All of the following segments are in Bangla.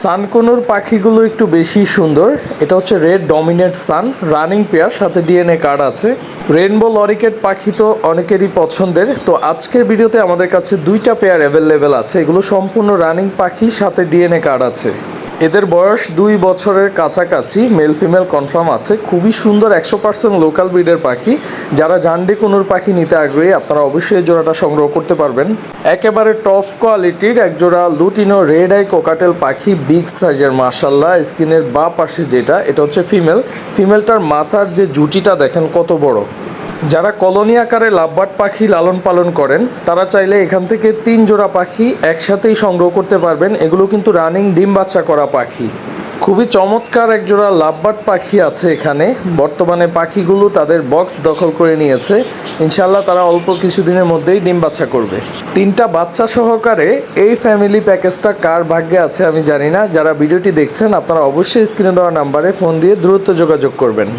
সানকুনুর পাখিগুলো একটু বেশি সুন্দর। এটা হচ্ছে red dominant sun, running pair, সাথে ডিএনএ কার্ড আছে। রেনবো লরিকেট পাখি তো অনেকেরই পছন্দের। তো আজকের ভিডিওতে আমাদের কাছে দুইটা পেয়ার অ্যাভেলেবেল আছে। এগুলো সম্পূর্ণ রানিং পাখি, সাথে ডিএনএ কার্ড আছে। এদের বয়স দুই বছরের কাছাকাছি মেল ফিমেল কনফার্ম আছে। খুবই সুন্দর একশো পার্সেন্ট লোকাল ব্রিডের পাখি। যারা জান্ডি কুনুর পাখি নিতে আগ্রহী, আপনারা অবশ্যই এই জোড়াটা সংগ্রহ করতে পারবেন। একেবারে টপ কোয়ালিটির এক জোড়া লুটিনো রেড আই কোকাটেল পাখি বিগ সাইজের মার্শাল্লাহ স্কিনের বা পাশে যেটা, এটা হচ্ছে ফিমেল ফিমেলটার মাথার যে জুটিটা দেখেন কত বড়। যারা কলোনি আকারে লাভবাট পাখি লালন পালন করেন, তারা চাইলে এখান থেকে তিন জোড়া পাখি একসাথেই সংগ্রহ করতে পারবেন। এগুলো কিন্তু রানিং ডিম বাচ্চা করা পাখি। খুবই চমৎকার এক জোড়া লাভবাট পাখি আছে এখানে। বর্তমানে পাখিগুলো তাদের বক্স দখল করে নিয়েছে। ইনশাল্লাহ তারা অল্প কিছুদিনের মধ্যেই ডিম বাচ্চা করবে। তিনটা বাচ্চা সহকারে এই ফ্যামিলি প্যাকেজটা কার ভাগ্যে আছে আমি জানি না। যারা ভিডিওটি দেখছেন, আপনারা অবশ্যই স্ক্রিনে দেওয়া নাম্বারে ফোন দিয়ে দ্রুত যোগাযোগ করবেন।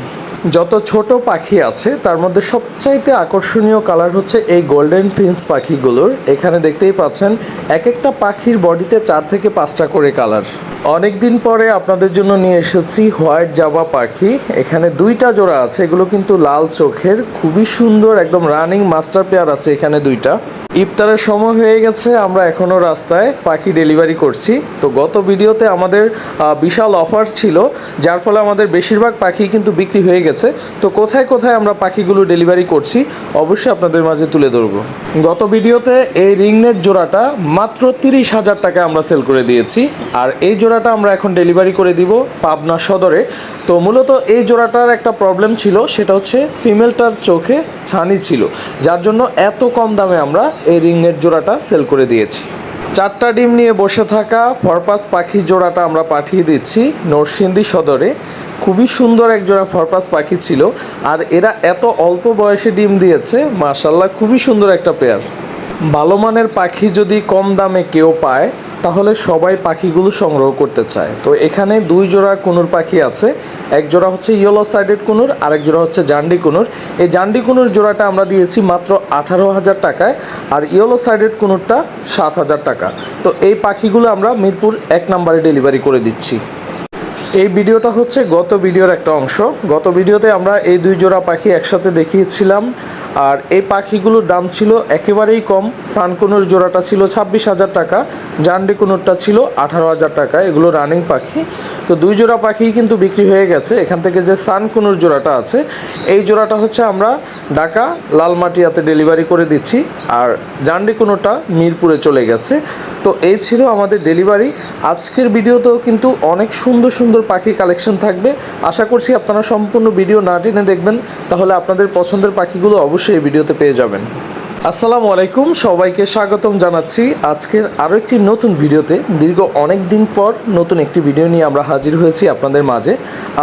যত ছোট পাখি আছে, তার মধ্যে সবচাইতে আকর্ষণীয় কালার হচ্ছে এই গোল্ডেন ফিন্স পাখিগুলোর। এখানে দেখতেই পাচ্ছেন এক একটা পাখির বডিতে চার থেকে পাঁচটা করে কালার অনেক দিন পরে আপনাদের জন্য নিয়ে এসেছি হোয়াইট জাবা পাখি। এখানে দুইটা জোড়া আছে, এগুলো কিন্তু লাল চোখের। খুবই সুন্দর, একদম রানিং মাস্টার পেয়ার আছে এখানে দুইটা। ইফতারের সময় হয়ে গেছে, আমরা এখনও রাস্তায় পাখি ডেলিভারি করছি। তো গত ভিডিওতে আমাদের বিশাল অফার ছিল, যার ফলে আমাদের বেশিরভাগ পাখি কিন্তু বিক্রি হয়ে গেছে। তো কোথায় কোথায় আমরা পাখিগুলো ডেলিভারি করছি, অবশ্যই আপনাদের মাঝে তুলে ধরবো। গত ভিডিওতে এই রিংনেট জোড়াটা মাত্র তিরিশ হাজার টাকা আমরা সেল করে দিয়েছি। আর এই জোড়াটা আমরা এখন ডেলিভারি করে দিব পাবনা সদরে। তো মূলত এই জোড়াটার একটা প্রবলেম ছিল, সেটা হচ্ছে ফিমেলটার চোখে ছানি ছিল, যার জন্য এত কম দামে আমরা এই রিংনেট জোড়াটা সেল করে দিয়েছি। চারটা ডিম নিয়ে বসে থাকা ফরপাস পাখি জোড়াটা আমরা পাঠিয়ে দিচ্ছি নরসিংদী সদরে। খুবই সুন্দর এক জোড়া ফরপাস পাখি ছিল। আর এরা এত অল্প বয়সে ডিম দিয়েছে মার্শাল্লাহ খুবই সুন্দর একটা পেয়ার ভালো মানের পাখি যদি কম দামে কেউ পায় তাহলে সবাই পাখিগুলো সংগ্রহ করতে চায়। তো এখানে দুই জোড়া কুনুর পাখি আছে। এক জোড়া হচ্ছে ইয়েলো সাইডেড কুনুর, আরেক জোড়া হচ্ছে জান্ডি কুনুর। এই জান্ডি কুনুর জোড়াটা আমরা দিয়েছি মাত্র আঠারো হাজার টাকায়, আর ইয়েলো সাইডেড কুনুরটা সাত হাজার টাকা। তো এই পাখিগুলো আমরা মিরপুর এক নম্বরে ডেলিভারি করে দিচ্ছি। এই ভিডিওটা হচ্ছে গত ভিডিওর একটা অংশ। গত ভিডিওতে আমরা এই দুই জোড়া পাখি একসাথে দেখিয়েছিলাম। আর এই পাখিগুলোর দাম ছিল একেবারেই কম। সানকুনুর জোড়াটা ছিল ছাব্বিশ হাজার টাকা জান্ডি কুনুরটা ছিল আঠারো হাজার টাকা। এগুলো রানিং পাখি। তো দুই জোড়া পাখি কিন্তু বিক্রি হয়ে গেছে। এখান থেকে যে সানকুনুর জোড়াটা আছে, এই জোড়াটা হচ্ছে আমরা ঢাকা লালমাটিয়াতে ডেলিভারি করে দিচ্ছি। আর জান্ডি কুনুরটা মিরপুরে চলে গেছে। তো এই ছিল আমাদের ডেলিভারি। আজকের ভিডিওতেও কিন্তু অনেক সুন্দর সুন্দর পাখি কালেকশন থাকবে। আশা করছি আপনারা সম্পূর্ণ ভিডিও না টেনে দেখবেন, তাহলে আপনাদের পছন্দের পাখিগুলো অবশ্যই এই ভিডিওতে পেয়ে যাবেন। আসসালামু আলাইকুম, সবাইকে স্বাগতম জানাচ্ছি। আজকের আরও একটি নতুন ভিডিওতে। দীর্ঘ অনেক দিন পর নতুন একটি ভিডিও নিয়ে আমরা হাজির হয়েছি আপনাদের মাঝে।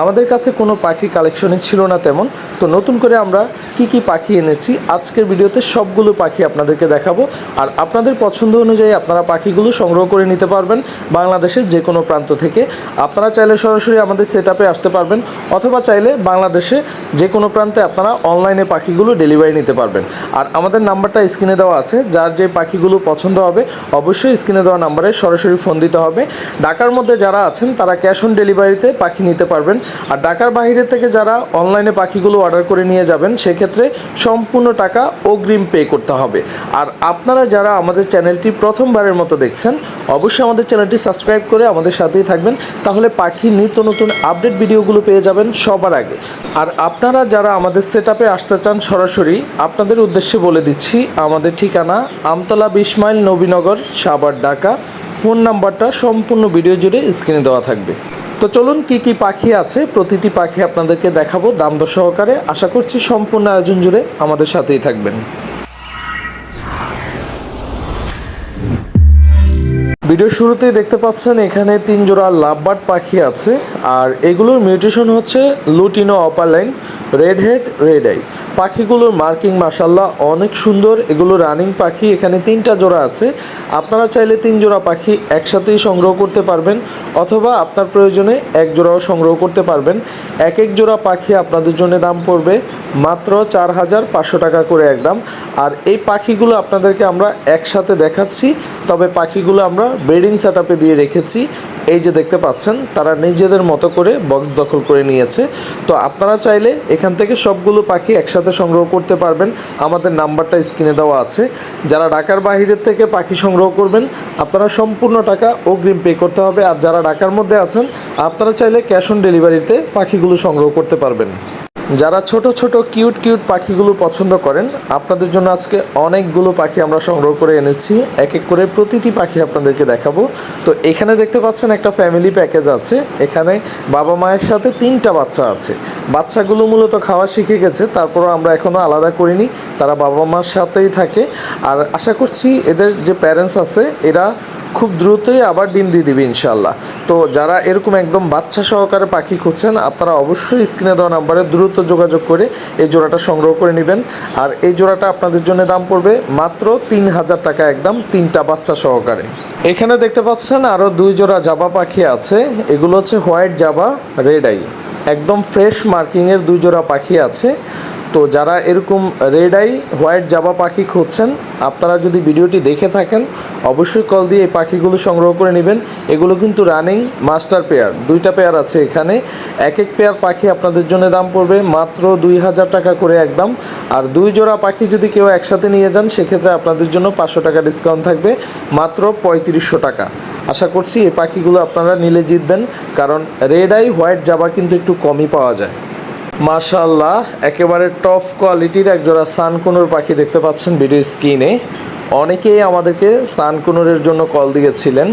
আমাদের কাছে কোনো পাখি কালেকশনে ছিল না তেমন। তো নতুন করে আমরা কি কি পাখি এনেছি, আজকের ভিডিওতে সবগুলো পাখি আপনাদেরকে দেখাবো। আর আপনাদের পছন্দ অনুযায়ী আপনারা পাখিগুলো সংগ্রহ করে নিতে পারবেন বাংলাদেশের যে কোনো প্রান্ত থেকে। আপনারা চাইলে সরাসরি আমাদের সেট আসতে পারবেন, অথবা চাইলে বাংলাদেশে যে কোনো প্রান্তে আপনারা অনলাইনে পাখিগুলো ডেলিভারি নিতে পারবেন। আর আমাদের নাম্বারটা স্ক্রিনে দেওয়া আছে। যার যে পাখিগুলো পছন্দ হবে, অবশ্যই স্ক্রিনে দেওয়া নাম্বারে সরাসরি ফোন দিতে হবে। ঢাকার মধ্যে যারা আছেন, তারা ক্যাশ অন ডেলিভারিতে পাখি নিতে পারবেন। আর ঢাকার বাইরে থেকে যারা অনলাইনে পাখিগুলো অর্ডার করে নিয়ে যাবেন, সেক্ষেত্রে সম্পূর্ণ টাকা অগ্রিম পে করতে হবে। আর আপনারা যারা আমাদের চ্যানেলটি প্রথমবারের মতো দেখছেন, অবশ্যই আমাদের চ্যানেলটি সাবস্ক্রাইব করে আমাদের সাথেই থাকবেন। তাহলে পাখির নিত্য নতুন আপডেট ভিডিওগুলো পেয়ে যাবেন সবার আগে। আর আপনারা যারা আমাদের সেট আসতে চান সরাসরি, আপনাদের উদ্দেশ্যে বলে দিচ্ছি আমাদের ঠিকানা আমতলা বিশ মাইল নবীনগর সাবার ঢাকা। ফোন নাম্বারটা সম্পূর্ণ ভিডিও জুড়ে স্ক্রিনে দেওয়া থাকবে। তো চলুন, কি কি পাখি আছে? প্রতিটি পাখি আপনাদেরকে দেখাবো দাম দর সহকারে। আশা করছি সম্পূর্ণ আয়োজন জুড়ে আমাদের সাথেই থাকবেন। ভিডিওর শুরুতেই দেখতে পাচ্ছেন, এখানে তিন জোড়া লাভবার্ড পাখি আছে। আর এগুলোর মিউটেশন হচ্ছে lutino opaline red head, red eye. পাখিগুলোর মার্কিং মাসাল্লাহ অনেক সুন্দর। এগুলো রানিং পাখি, এখানে তিনটা জোড়া আছে। আপনারা চাইলে তিন জোড়া পাখি একসাথেই সংগ্রহ করতে পারবেন, অথবা আপনার প্রয়োজনে এক জোড়াও সংগ্রহ করতে পারবেন। এক এক জোড়া পাখি আপনাদের জন্য দাম পড়বে মাত্র চার হাজার পাঁচশো টাকা করে একদম। আর এই পাখিগুলো আপনাদেরকে আমরা একসাথে দেখাচ্ছি, তবে পাখিগুলো আমরা ব্রিডিং সেট দিয়ে রেখেছি। এই যে দেখতে পাচ্ছেন, তারা নিজেদের মতো করে বক্স দখল করে নিয়েছে। তো আপনারা চাইলে এখান থেকে সবগুলো পাখি একসাথে সংগ্রহ করতে পারবেন। আমাদের নাম্বারটা স্ক্রিনে দেওয়া আছে। যারা ঢাকার বাহিরের থেকে পাখি সংগ্রহ করবেন, আপনারা সম্পূর্ণ টাকা অগ্রিম পে করতে হবে। আর যারা ঢাকার মধ্যে আছেন, আপনারা চাইলে ক্যাশ অন ডেলিভারিতে পাখিগুলো সংগ্রহ করতে পারবেন। যারা ছোট ছোট কিউট কিউট পাখিগুলো পছন্দ করেন, আপনাদের জন্য আজকে অনেকগুলো পাখি আমরা সংগ্রহ করে এনেছি। এক এক করে প্রতিটি পাখি আপনাদেরকে দেখাবো। তো এখানে দেখতে পাচ্ছেন একটা ফ্যামিলি প্যাকেজ আছে। এখানে বাবা মায়ের সাথে তিনটা বাচ্চা আছে। বাচ্চাগুলো মূলত খাওয়া শিখে গেছে, তারপরও আমরা এখনও আলাদা করিনি। তারা বাবা মার সাথেই থাকে। আর আশা করছি এদের যে প্যারেন্টস আছে, এরা খুব দ্রুতই আবার ডিম দিয়ে দিবে ইনশাল্লাহ তো যারা এরকম একদম বাচ্চা সহকারে পাখি খুঁজছেন, আপনারা অবশ্যই স্ক্রিনে দেওয়া নাম্বারে দ্রুত যোগাযোগ করে এই জোড়াটা সংগ্রহ করে নেবেন। আর এই জোড়াটা আপনাদের জন্য দাম পড়বে মাত্র তিন হাজার টাকা একদম তিনটা বাচ্চা সহকারে। এখানে দেখতে পাচ্ছেন আরও দুই জোড়া জাবা পাখি আছে। এগুলো হচ্ছে হোয়াইট জাবা, রেড আই। একদম ফ্রেশ মার্কিংয়ের দুই জোড়া পাখি আছে। তো যারা এরকম রেড আই হোয়াইট জাবা পাখি খুঁজছেন, আপনারা যদি ভিডিওটি দেখে থাকেন, অবশ্যই কল দিয়ে এই পাখিগুলো সংগ্রহ করে নেবেন। এগুলো কিন্তু রানিং মাস্টার পেয়ার দুইটা পেয়ার আছে এখানে। এক এক পেয়ার পাখি আপনাদের জন্য দাম পড়বে মাত্র দুই হাজার টাকা করে একদম। আর দুই জোড়া পাখি যদি কেউ একসাথে নিয়ে যান, সেক্ষেত্রে আপনাদের জন্য পাঁচশো টাকা ডিসকাউন্ট থাকবে, মাত্র পঁয়ত্রিশশো টাকা। আশা করছি এই পাখিগুলো আপনারা নিলে জিতবেন, কারণ রেড আই হোয়াইট জাবা কিন্তু একটু কমই পাওয়া যায়। মাশাল্লাহ একেবারে টপ কোয়ালিটির একজোড়া সানকুনুর পাখি দেখতে পাচ্ছেন ভিডিও স্ক্রিনে। অনেকেই আমাদেরকে সানকুনুরের জন্য কল দিয়েছিলেন।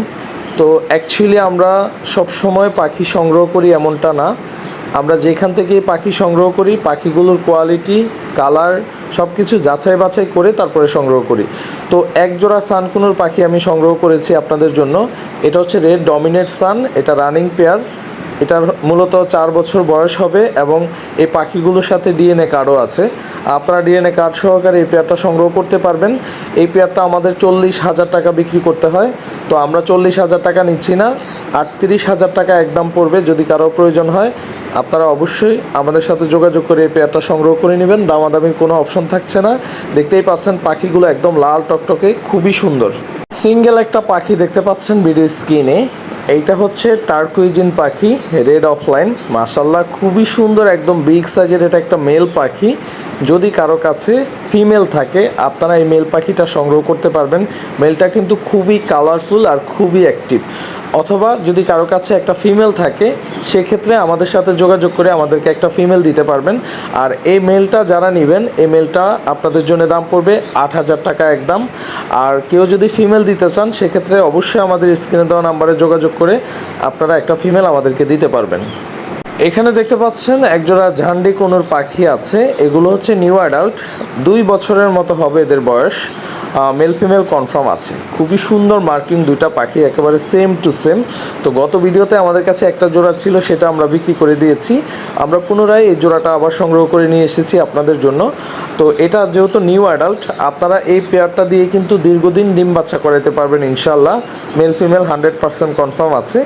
তো অ্যাকচুয়ালি আমরা সব সময় পাখি সংগ্রহ করি এমনটা না। আমরা যেখান থেকে পাখি সংগ্রহ করি, পাখিগুলোর কোয়ালিটি কালার সব কিছু যাচাই বাছাই করে তারপরে সংগ্রহ করি। তো এক জোড়া সানকুনুর পাখি আমি সংগ্রহ করেছি আপনাদের জন্য। এটা হচ্ছে রেড ডমিনেট সান এটা রানিং পেয়ার এটার মূলত চার বছর বয়স হবে এবং এই পাখিগুলোর সাথে ডিএনএ কার্ডও আছে। আপনারা ডিএনএ কার্ড সহকারে এই পেয়ারটা সংগ্রহ করতে পারবেন। এই পেয়ারটা আমাদের চল্লিশ হাজার টাকা বিক্রি করতে হয়। তো আমরা চল্লিশ হাজার টাকা নিচ্ছি না, আটত্রিশ হাজার টাকা একদম পড়বে যদি কারও প্রয়োজন হয়। আপনারা অবশ্যই আমাদের সাথে যোগাযোগ করে এই পেয়ারটা সংগ্রহ করে নেবেন। দামাদামির কোনো অপশন থাকছে না। দেখতেই পাচ্ছেন পাখিগুলো একদম লাল টকটকে, খুবই সুন্দর। সিঙ্গেল একটা পাখি দেখতে পাচ্ছেন ভিডিও স্ক্রিনে। এইটা হচ্ছে টার্কুইজিন পাখি রেড অফলাইন মাসাল্লাহ খুবই সুন্দর, একদম বিগ সাইজের এটা একটা মেল পাখি। যদি কারও কাছে ফিমেল থাকে, আপনারা এই মেল পাখিটা সংগ্রহ করতে পারবেন। মেলটা কিন্তু খুবই কালারফুল আর খুবই অ্যাক্টিভ অথবা যদি কারও কাছে একটা ফিমেল থাকে, সেক্ষেত্রে আমাদের সাথে যোগাযোগ করে আমাদেরকে একটা ফিমেল দিতে পারবেন। আর এই মেলটা যারা নেবেন, এই মেলটা আপনাদের জন্য দাম পড়বে আট হাজার টাকা একদম। আর কেউ যদি ফিমেল দিতে চান, সেক্ষেত্রে অবশ্যই আমাদের স্ক্রিনে দেওয়া নাম্বারে যোগাযোগ করে আপনারা একটা ফিমেল আমাদেরকে দিতে পারবেন। এখানে দেখতে পাচ্ছেন, একজোড়া ঝান্ডি কোনোর পাখি আছে। এগুলো হচ্ছে নিউ অ্যাডাল্ট। দুই বছরের মতো হবে এদের বয়স। মেল ফিমেল কনফার্ম আছে। খুবই সুন্দর মার্কিং দুইটা পাখি, একেবারে সেম টু সেম। তো গত ভিডিওতে আমাদের কাছে একটা জোড়া ছিল, সেটা আমরা বিক্রি করে দিয়েছি। আমরা পুনরায় এই জোড়াটা আবার সংগ্রহ করে নিয়ে এসেছি আপনাদের জন্য। তো এটা যেহেতু নিউ অ্যাডাল্ট, আপনারা এই পেয়ারটা দিয়ে কিন্তু দীর্ঘদিন ডিম বাচ্চা করাতে পারবেন ইনশাল্লাহ male female hundred percent confirm আছে।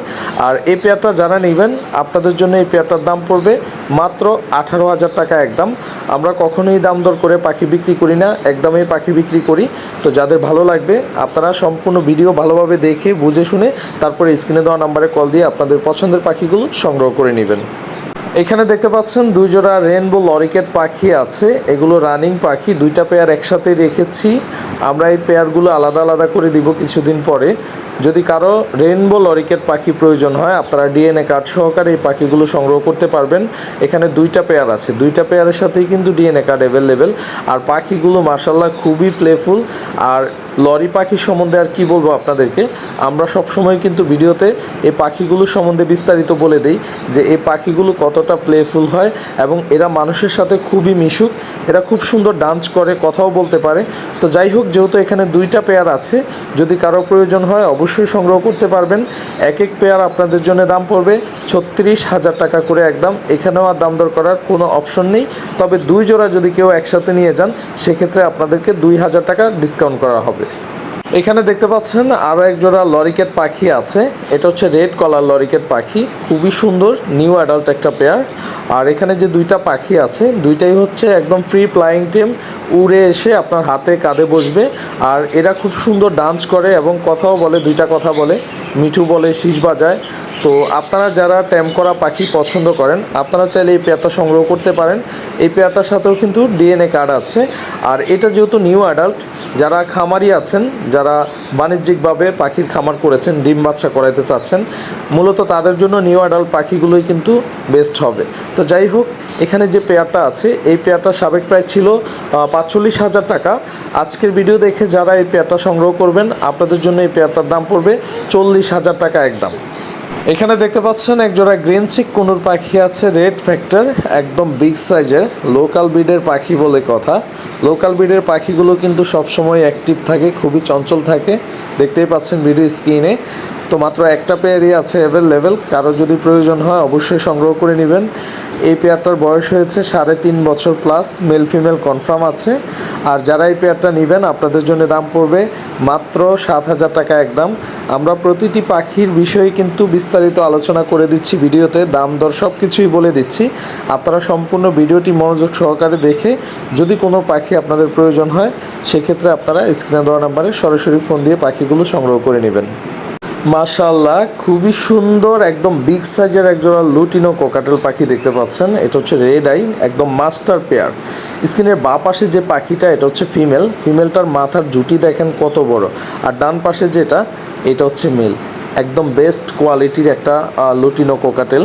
আর এই পেয়ারটা যারা নেবেন, আপনাদের জন্য এই পেয়ারটার দাম পড়বে মাত্র আঠারো হাজার টাকা একদম। আমরা কখনোই দাম দর করে পাখি বিক্রি করি না, একদমই পাখি বিক্রি করি। তো যাদের ভালো লাগবে, আপনারা সম্পূর্ণ ভিডিও ভালোভাবে দেখে, বুঝে শুনে, তারপরে স্ক্রিনে দেওয়া নাম্বারে কল দিয়ে আপনাদের পছন্দের পাখিগুলো সংগ্রহ করে নেবেন। এখানে দেখতে পাচ্ছেন দুই জোড়া রেনবো লরিকেট পাখি আছে। এগুলো রানিং পাখি, দুইটা পেয়ার একসাথে রেখেছি। আমরা এই পেয়ারগুলো আলাদা আলাদা করে দিব কিছুদিন পরে। যদি কারও রেনবো লরিকেট পাখি প্রয়োজন হয়, আপনারা ডিএনএ কার্ড সহকারে এই পাখিগুলো সংগ্রহ করতে পারবেন। এখানে দুইটা পেয়ার আছে। দুইটা পেয়ারের সাথেই কিন্তু ডিএনএ কার্ড অ্যাভেলেবেল আর পাখিগুলো মাসাল্লাহ খুবই প্লেফুল আর লরি পাখি সম্বন্ধে আর কি বলব আপনাদেরকে? আমরা সব সময় কিন্তু ভিডিওতে এই পাখিগুলো সম্বন্ধে বিস্তারিত বলে দেই যে এই পাখিগুলো কতটা প্লেফুল হয় এবং এরা মানুষের সাথে খুবই মিশুক, এরা খুব সুন্দর ডান্স করে, কথাও বলতে পারে। তো যাই হোক, যেহেতু এখানে দুইটা পেয়ার আছে, যদি কারও প্রয়োজন হয় অবশ্যই সংগ্রহ করতে পারবেন। এক এক পেয়ার আপনাদের জন্য দাম পড়বে ছত্রিশ হাজার টাকা করে একদম। এখানেও আর দাম দর করার কোনো অপশন নেই। তবে দুই জোড়া যদি কেউ একসাথে নিয়ে যান, সেক্ষেত্রে আপনাদেরকে দুই হাজার টাকা ডিসকাউন্ট করা হবে। এখানে দেখতে পাচ্ছেন আরও এক জোড়া লরিকেট পাখি আছে। এটা হচ্ছে রেড কলার লরিকেট পাখি। খুবই সুন্দর, নিউ অ্যাডাল্ট একটা পেয়ার। আর এখানে যে দুইটা পাখি আছে, দুইটাই হচ্ছে একদম ফ্রি ফ্লাইং টেম উড়ে এসে আপনার হাতে কাঁধে বসবে। আর এরা খুব সুন্দর ডান্স করে এবং কথাও বলে, দুইটা কথা বলে। মিঠু বলে শীষ বাজায়। তো আপনারা যারা ট্যাম করা পাখি পছন্দ করেন, আপনারা চাইলে এই পেয়ারটা সংগ্রহ করতে পারেন। এই পেয়ারটার সাথেও কিন্তু ডিএনএ কার্ড আছে। আর এটা যেহেতু নিউ অ্যাডাল্ট, যারা খামারি আছেন, যারা বাণিজ্যিকভাবে পাখির খামার করেছেন, ডিম বাচ্চা করাইতে চাচ্ছেন, মূলত তাদের জন্য নিউ অ্যাডাল্ট পাখিগুলোই কিন্তু বেস্ট হবে। তো যাই হোক, এখানে যে পেয়ারটা আছে, এই পেয়ারটা সাবেক প্রায় ছিল পাঁচচল্লিশ হাজার টাকা। আজকের ভিডিও দেখে যারা এই পেয়ারটা সংগ্রহ করবেন, আপনাদের জন্য এই পেয়ারটার দাম পড়বে চল্লিশ হাজার টাকা একদম। এখানে দেখতে পাচ্ছেন এক জোড়া গ্রিন চিক কুনুর পাখি আছে রেড ফ্যাক্টর একদম বিগ সাইজের লোকাল ব্রিডের পাখি বলে কথা। লোকাল ব্রিডের পাখিগুলো কিন্তু সবসময় অ্যাক্টিভ থাকে, খুবই চঞ্চল থাকে। দেখতেই পাচ্ছেন ভিডিও স্ক্রিনে তো মাত্র একটা পেয়ারই আছে অ্যাভেলেবেল কারও যদি প্রয়োজন হয় অবশ্যই সংগ্রহ করে নেবেন। এই পেয়ারটার বয়স হয়েছে সাড়ে তিন বছর প্লাস মেল ফিমেল কনফার্ম আছে। আর যারা এই পেয়ারটা নেবেন, আপনাদের জন্য দাম পড়বে মাত্র সাত হাজার টাকা একদম। আমরা প্রতিটি পাখির বিষয়ে কিন্তু বিস্তারিত আলোচনা করে দিচ্ছি ভিডিওতে, দাম দর সব কিছুই বলে দিচ্ছি। আপনারা সম্পূর্ণ ভিডিওটি মনোযোগ সহকারে দেখে যদি কোনো পাখি আপনাদের প্রয়োজন হয়, সেক্ষেত্রে আপনারা স্ক্রিনে দেওয়া নাম্বারে সরাসরি ফোন দিয়ে পাখিগুলো সংগ্রহ করে নেবেন। মাশাল্লাহ খুবই সুন্দর, একদম বিগ সাইজের একজোড়া লুটিনো কোকাটেল পাখি দেখতে পাচ্ছেন। এটা হচ্ছে রেড আই একদম মাস্টার পেয়ার স্ক্রিনের বা পাশে যে পাখিটা, এটা হচ্ছে ফিমেল ফিমেলটার মাথার জুটি দেখেন কত বড়। আর ডান পাশে যেটা, এটা হচ্ছে মেল একদম বেস্ট কোয়ালিটির একটা লুটিনো কোকাটেল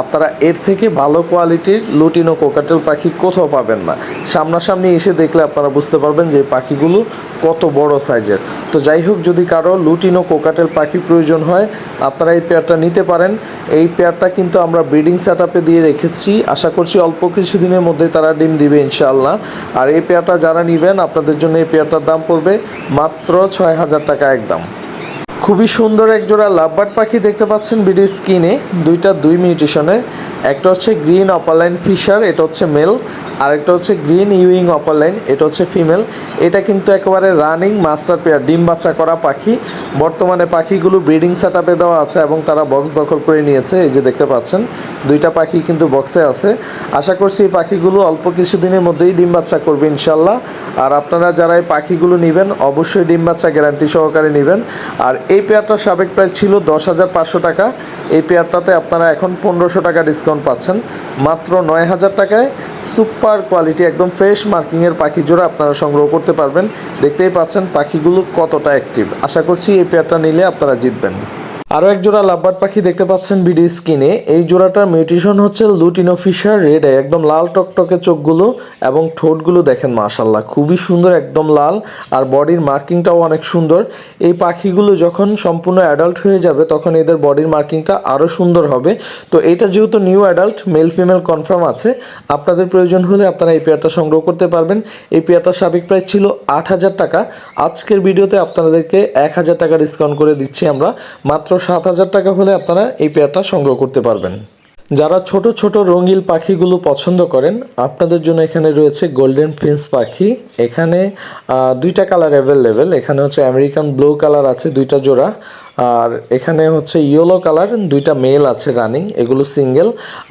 আপনারা এর থেকে ভালো কোয়ালিটির লুটিনো কোকাটেল পাখি কোথাও পাবেন না। সামনাসামনি এসে দেখলে আপনারা বুঝতে পারবেন যে পাখিগুলো কত বড় সাইজের তো যাই হোক, যদি কারও লুটিনো কোকাটেল পাখি প্রয়োজন হয়, আপনারা এই পেয়ারটা নিতে পারেন। এই পেয়ারটা কিন্তু আমরা ব্রিডিং সেট দিয়ে রেখেছি। আশা করছি অল্প কিছুদিনের মধ্যে তারা ডিম দিবে, ইনশাআল্লাহ। আর এই পেয়ারটা যারা নেবেন, আপনাদের জন্য এই পেয়ারটার দাম পড়বে মাত্র ছয় হাজার টাকা একদম। খুবই সুন্দর একজোড়া লাভবার্ড পাখি দেখতে পাচ্ছেন ভিডিও স্ক্রিনে। দুইটা দুই মিউটেশনের একটা হচ্ছে গ্রিন অপারলাইন ফিশার এটা হচ্ছে মেল আর একটা হচ্ছে গ্রিন ইউইং অপারলাইন এটা হচ্ছে ফিমেল এটা কিন্তু একেবারে রানিং মাস্টার পেয়ার ডিম বাচ্চা করা পাখি। বর্তমানে পাখিগুলো ব্রিডিং সেট আপে দেওয়া আছে এবং তারা বক্স দখল করে নিয়েছে, এই যে দেখতে পাচ্ছেন। দুইটা পাখি কিন্তু বক্সে আছে। আশা করছি এই পাখিগুলো অল্প কিছুদিনের মধ্যেই ডিম বাচ্চা করবে ইনশাল্লাহ আর আপনারা যারা এই পাখিগুলো নেবেন, অবশ্যই ডিম বাচ্চা গ্যারান্টি সহকারে নেবেন। আর এই পেয়ারটা সাবেক প্রায় ছিল দশ হাজার পাঁচশো টাকা। এই পেয়ারটাতে আপনারা এখন পনেরোশো টাকা ডিসকাউন্ট পাচ্ছেন। মাত্র নয় হাজার টাকায় সুপার কোয়ালিটি, একদম ফ্রেশ মার্কিংয়ের পাখি জোড়া আপনারা সংগ্রহ করতে পারবেন। দেখতেই পাচ্ছেন পাখিগুলো কতটা অ্যাক্টিভ। আশা করছি এই পেয়ারটা নিলে আপনারা জিতবেন। আরও এক জোড়া লাভবার্ড পাখি দেখতে পাচ্ছেন বিডি স্কিনে। এই জোড়াটার মিউটেশন হচ্ছে লুটিনো ফিশার, রেড একদম লাল টকটকে চোখগুলো এবং ঠোঁটগুলো দেখেন মাশাল্লাহ খুবই সুন্দর, একদম লাল। আর বডির মার্কিংটাও অনেক সুন্দর। এই পাখিগুলো যখন সম্পূর্ণ অ্যাডাল্ট হয়ে যাবে, তখন এদের বডির মার্কিংটা আরও সুন্দর হবে। তো এটা যেহেতু new adult, male female confirm আছে, আপনাদের প্রয়োজন হলে আপনারা এই পেয়ারটা সংগ্রহ করতে পারবেন। এই পেয়ারটা সাবেক প্রাইস ছিল আট হাজার টাকা। আজকের ভিডিওতে আপনাদেরকে এক হাজার টাকা ডিসকাউন্ট করে দিচ্ছি আমরা। মাত্র সাত হাজার টাকা হলে আপনারা এই পেয়ারটা সংগ্রহ করতে পারবেন। যারা ছোট ছোট রঙিল পাখিগুলো পছন্দ করেন, আপনাদের জন্য এখানে রয়েছে গোল্ডেন ফিন্স পাখি। এখানে দুইটা কালার অ্যাভেলেবেল এখানে হচ্ছে আমেরিকান ব্লু কালার আছে, দুইটা জোড়া। আর এখানে হচ্ছে ইয়েলো কালার দুইটা মেল আছে রানিং এগুলো সিঙ্গেল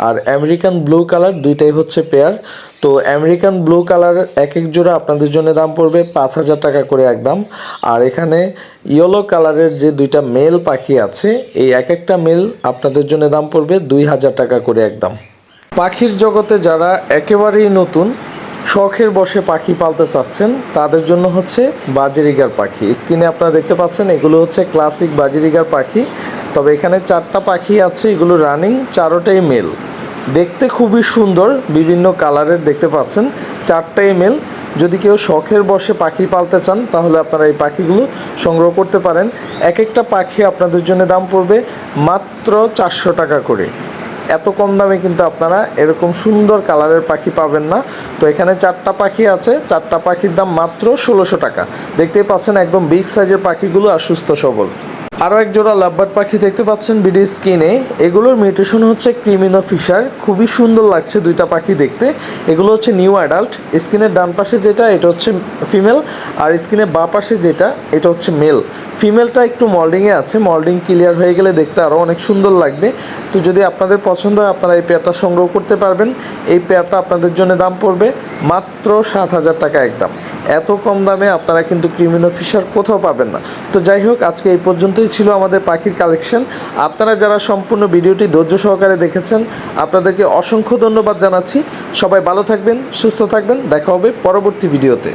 আর আমেরিকান ব্লু কালার দুইটাই হচ্ছে পেয়ার তো আমেরিকান ব্লু কালার এক এক জোড়া আপনাদের জন্য দাম পড়বে পাঁচ হাজার টাকা করে একদম। আর এখানে ইয়েলো কালারের যে দুইটা মেল পাখি আছে, এই এক একটা মেল আপনাদের জন্য দাম পড়বে দুই হাজার টাকা করে একদম। পাখির জগতে যারা একেবারেই নতুন, শখের বসে পাখি পালতে চাচ্ছেন, তাদের জন্য হচ্ছে বাজিরিগার পাখি। স্ক্রিনে আপনারা দেখতে পাচ্ছেন, এগুলো হচ্ছে ক্লাসিক বাজিরিগার পাখি। তবে এখানে চারটা পাখি আছে, এগুলো রানিং চারোটাই মেল দেখতে খুবই সুন্দর, বিভিন্ন কালারের দেখতে পাচ্ছেন। চারটাই মেল যদি কেউ শখের বসে পাখি পালতে চান, তাহলে আপনারা এই পাখিগুলো সংগ্রহ করতে পারেন। এক একটা পাখি আপনাদের জন্য দাম পড়বে মাত্র চারশো টাকা করে। এত কম দামে কিন্তু আপনারা এরকম সুন্দর কালারের পাখি পাবেন না। তো এখানে চারটা পাখি আছে। চারটা পাখির দাম মাত্র ষোলোশো টাকা। দেখতেই পাচ্ছেন একদম বিগ সাইজের পাখিগুলো আর সুস্থ সবল। আরও এক জোড়া লাভবার্ড পাখি দেখতে পাচ্ছেন বিডি স্কিনে। এগুলোর মিউটেশন হচ্ছে ক্রিমিনো ফিশার খুবই সুন্দর লাগছে দুইটা পাখি দেখতে। এগুলো হচ্ছে নিউ অ্যাডাল্ট। স্কিনের ডান পাশে যেটা, এটা হচ্ছে ফিমেল। আর স্কিনের বাঁ পাশে যেটা, এটা হচ্ছে মেল। ফিমেলটা একটু মল্ডিংয়ে আছে। মল্ডিং ক্লিয়ার হয়ে গেলে দেখতে আরও অনেক সুন্দর লাগবে। তো যদি আপনাদের পছন্দ হয়, আপনারা এই পেয়ারটা সংগ্রহ করতে পারবেন। এই পেয়ারটা আপনাদের জন্য দাম পড়বে মাত্র সাত হাজার টাকা একদম। এত কম দামে আপনারা কিন্তু ক্রিমিনো ফিশার কোথাও পাবেন না। তো যাই হোক, আজকে এই পর্যন্তই। ছিল আমাদের পাখির কালেকশন আপনারা যারা সম্পূর্ণ ভিডিওটি ধৈর্য সহকারে দেখেছেন, আপনাদেরকে অসংখ্য ধন্যবাদ জানাচ্ছি। সবাই ভালো থাকবেন, সুস্থ থাকবেন। দেখা হবে পরবর্তী ভিডিওতে।